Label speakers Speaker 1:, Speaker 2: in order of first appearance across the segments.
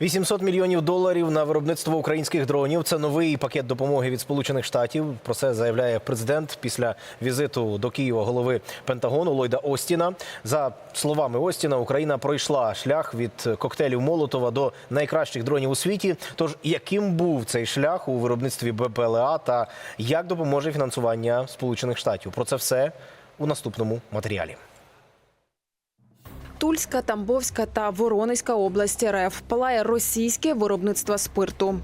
Speaker 1: 800 мільйонів доларів на виробництво українських дронів. Це новий пакет допомоги від Сполучених Штатів. Про це заявляє президент після візиту до Києва голови Пентагону Ллойда Остіна. За словами Остіна, Україна пройшла шлях від коктейлів Молотова до найкращих дронів у світі. Тож яким був цей шлях у виробництві БПЛА та як допоможе фінансування Сполучених Штатів? Про це все у наступному матеріалі.
Speaker 2: Тульська, Тамбовська та Воронезька області РФ палає російське виробництво спирту.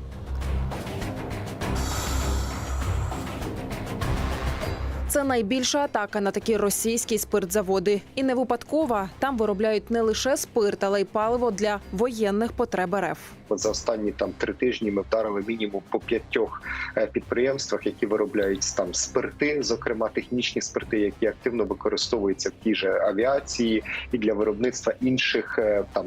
Speaker 2: Це найбільша атака на такі російські спиртзаводи. І не випадкова. Там виробляють не лише спирт, але й паливо для воєнних потреб РФ.
Speaker 3: За останні там три тижні ми вдарили мінімум по п'ятьох е, підприємствах, які виробляють там спирти, зокрема технічні спирти, які активно використовуються в тій же авіації і для виробництва інших е, там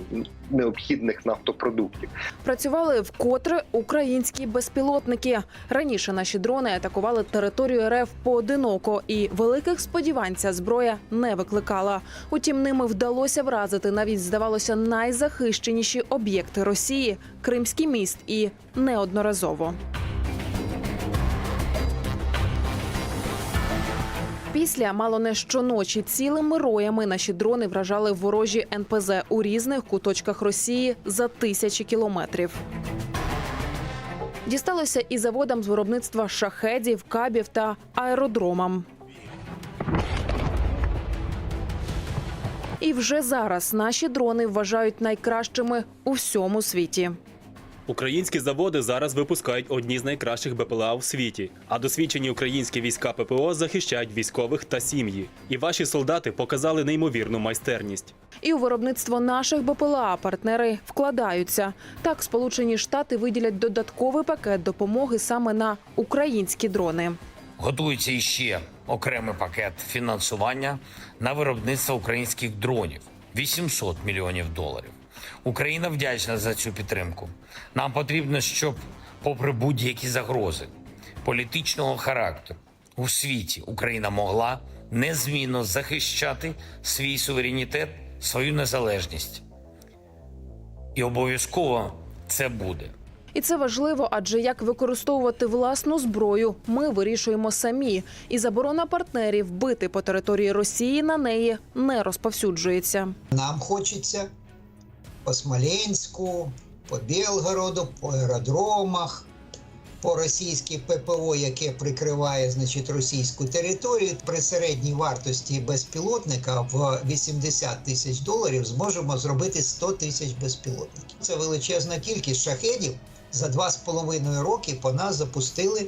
Speaker 3: необхідних нафтопродуктів.
Speaker 2: Працювали вкотре українські безпілотники. Раніше наші дрони атакували територію РФ поодиноко, і великих сподівань ця зброя не викликала. Утім, ними вдалося вразити навіть здавалося найзахищеніші об'єкти Росії Кримський міст і неодноразово. Після мало не щоночі цілими роями наші дрони вражали ворожі НПЗ у різних куточках Росії за тисячі кілометрів. Дісталося і заводам з виробництва шахедів, кабів та аеродромам. І вже зараз наші дрони вважають найкращими у всьому світі.
Speaker 4: Українські заводи зараз випускають одні з найкращих БПЛА у світі, а досвідчені українські війська ППО захищають військових та сім'ї. І ваші солдати показали неймовірну майстерність.
Speaker 2: І у виробництво наших БПЛА партнери вкладаються. Так, Сполучені Штати виділять додатковий пакет допомоги саме на українські дрони.
Speaker 5: Готується іще окремий пакет фінансування на виробництво українських дронів 800 мільйонів доларів. Україна вдячна за цю підтримку. Нам потрібно, щоб, попри будь-які загрози політичного характеру у світі, Україна могла незмінно захищати свій суверенітет, свою незалежність. І обов'язково це буде.
Speaker 2: І це важливо, адже як використовувати власну зброю, ми вирішуємо самі. І заборона партнерів бити по території Росії на неї не розповсюджується.
Speaker 6: Нам хочеться по Смоленську, по Білгороду, по аеродромах, по російській ППО, яке прикриває значить, російську територію. При середній вартості безпілотника в 80 тисяч доларів зможемо зробити 100 тисяч безпілотників. Це величезна кількість шахедів. За два з половиною роки по нас запустили,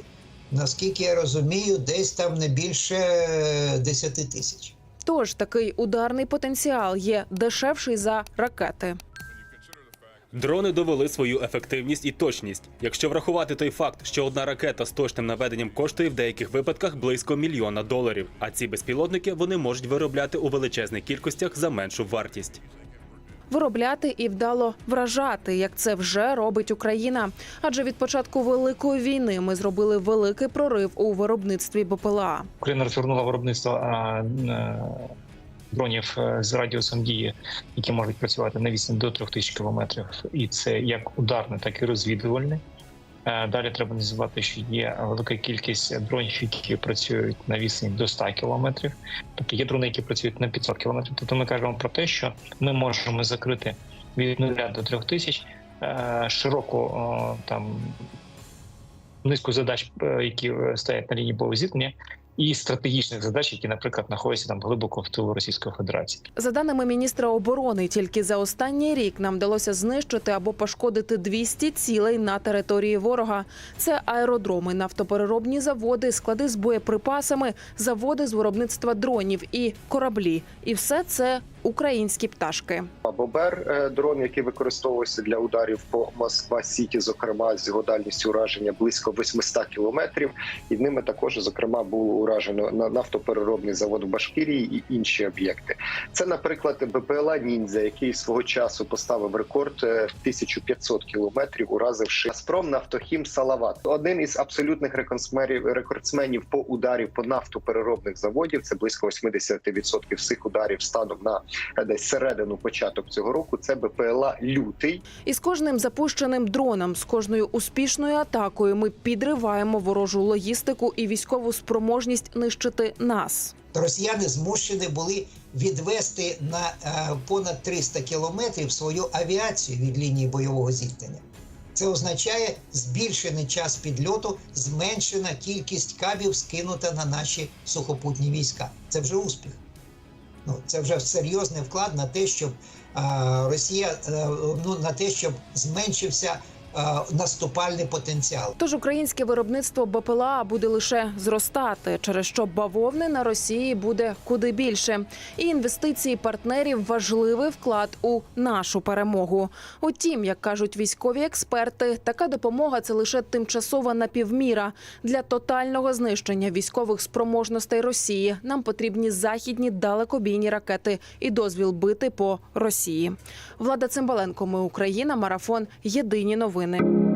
Speaker 6: наскільки я розумію, десь там не більше е, 10 тисяч.
Speaker 2: Тож такий ударний потенціал є дешевший за ракети.
Speaker 4: Дрони довели свою ефективність і точність. Якщо врахувати той факт, що одна ракета з точним наведенням коштує в деяких випадках близько мільйона доларів. А ці безпілотники вони можуть виробляти у величезних кількостях за меншу вартість.
Speaker 2: Виробляти і вдало вражати, як це вже робить Україна. Адже від початку великої війни ми зробили великий прорив у виробництві БПЛА.
Speaker 7: Україна розгорнула виробництво а, е, дронів е, з радіусом дії, які можуть працювати на відстані до 3000 кілометрів. І це як ударне, так і розвідувальне. Далі треба не забувати, що є велика кількість дронів, які працюють на відстані до 100 кілометрів. Тобто є дрони, які працюють на 500 кілометрів. Тобто ми кажемо про те, що ми можемо закрити від 0 до 3 тисяч е, широку там низку задач, е, які стоять на лінії зіткнення, і стратегічних задач, які, наприклад, знаходяться там глибоко в тилу Російської Федерації.
Speaker 2: За даними міністра оборони, тільки за останній рік нам вдалося знищити або пошкодити 200 цілей на території ворога. Це аеродроми, нафтопереробні заводи, склади з боєприпасами, заводи з виробництва дронів і кораблі. І все це українські пташки.
Speaker 3: Бобер е, дрон, який використовується для ударів по Москва Сіті, зокрема з його дальністю ураження близько 800 кілометрів. І ними також зокрема було уражено на- нафтопереробний завод в Башкірії і інші об'єкти. Це, наприклад, БПЛА Ніндзя, який свого часу поставив рекорд е, в 1500 кілометрів, уразивши Газпром Нафтохім Салават. Один із абсолютних рекордсменів по ударів по нафтопереробних заводів. Це близько 80% всіх ударів станом на десь середину початок цього року. Це БПЛА лютий.
Speaker 2: І з кожним запущеним дроном, з кожною успішною атакою ми підриваємо ворожу логістику і військову спроможність нищити нас.
Speaker 6: Росіяни змушені були відвести на е, понад 300 кілометрів свою авіацію від лінії бойового зіткнення. Це означає збільшений час підльоту, зменшена кількість кабів скинута на наші сухопутні війська. Це вже успіх. Ну, це вже серйозний вклад на те, щоб Росія е, ну на те, щоб зменшився наступальний потенціал.
Speaker 2: Тож українське виробництво БПЛА буде лише зростати, через що бавовни на Росії буде куди більше. І інвестиції партнерів важливий вклад у нашу перемогу. Утім, як кажуть військові експерти, така допомога це лише тимчасова напівміра для тотального знищення військових спроможностей Росії. Нам потрібні західні далекобійні ракети і дозвіл бити по Росії. Влада Цимбаленко. Ми Україна. Марафон. Єдині новини.